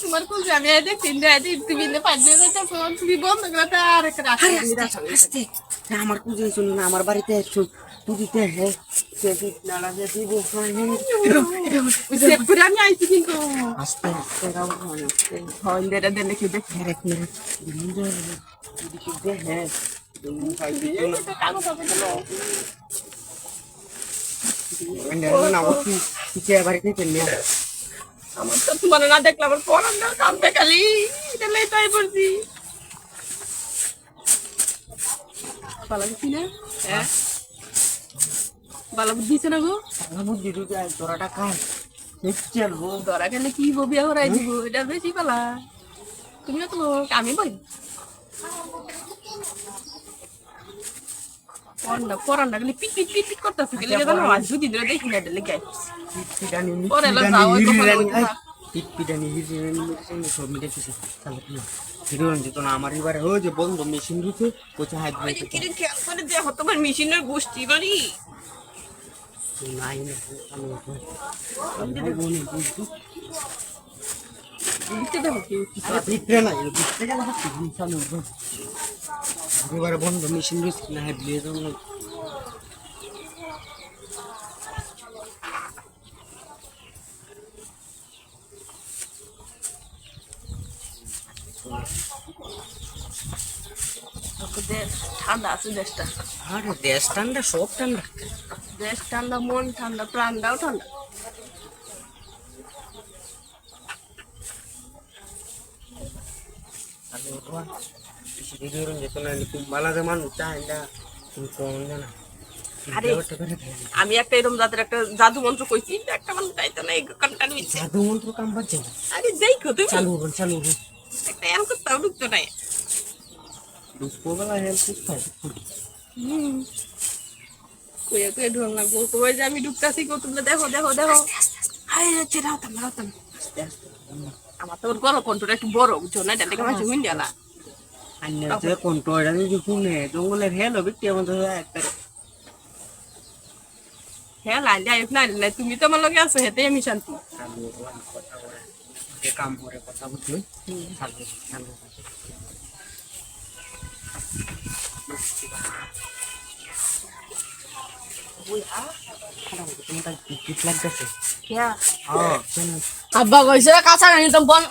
তোমার কোন আমি আইতে তিনটা আইতে তুমি পাঁচজন তুমি বন্ধ আর একটা রাখা আমার কুজে শুনুন না আমার বাড়িতে এসো তুদিতে হে আমি আইছি কিন্তু আস্তে আস্তে রাও মানে আস্তে হয় দেরা দেলে কি দেখ এক মিনিট আমার তো তোমার না দেখলে আমার পড়ার না কাম দেখালি এটা লাই তাই পড়ছি। ভালো বুঝছি না? হ্যাঁ? ভালো বুঝিছে না গো? আমি বুদ্ধি দিতে তোরাটা কাজ দেখছে গো। ধরা গেলে কি ববি হরাই দিব? এটা বেশি পালা তুমিও তো আমি বই। পড়ান্ডা পড়ান্ডা গেলে পিট পিট পিট পিট করতেছে গেলে জানো আজ দুদিন ধরে দেখি না এটা লেগে পরে এলো যাও, ওই কপালে ওই কথা। পিটানি হিরিরানি সব মিলে কিছু তাহলে কি? হিরোরঞ্জিত না আমার এবারে ও যে বন্ধ মেশিন রুতে কোচা হাত ওই যে খেয়াল করে যে হতো আমার মেশিনের গোষ্ঠী বাড়ি। নাই না আমি বুঝছি দেখো কি না গেল হাত এবারে বন্ধ মেশিন রুতে না হাত দিয়ে দাও না। ঠান্ডা আছে দেশটা। আরে দেশ ঠান্ডা সব ঠান্ডা। দেশ ঠান্ডা মন ঠান্ডা প্রাণটাও ঠান্ডা। আরে আমি একটা এরকম জাতের একটা জাদু মন্ত্র কইছি একটা মানুষ চাইতো না এই কানটা নিচ্ছে জাদু মন্ত্র কাম বাজছে আরে দেখো তুমি চালু করুন চালু করুন একটা এম করতেও ঢুকতো না দুপুরবেলা হেল্প করতে হুম। কইয়া কইয়া ঢোল লাগবো। কই যে আমি ঢুকতাছি দেখো দেখো দেখো। আরে আস্তে আমার তো ওর গরম কন্ট্রোল একটু বড় বুঝছ? না এটা দেখে গেলা আন্যের যে কন্ট্রোলটা যদি শুনে জঙ্গলের হেল হবে কে আমাদের একটা? হ্যাঁ লাইন যাই না না তুমি তো আমার লগে আছো হেতে আমি শান্তি। করুন কথা বলে। যে কাম করে কথা আব্বা কইছে কাঁচা বন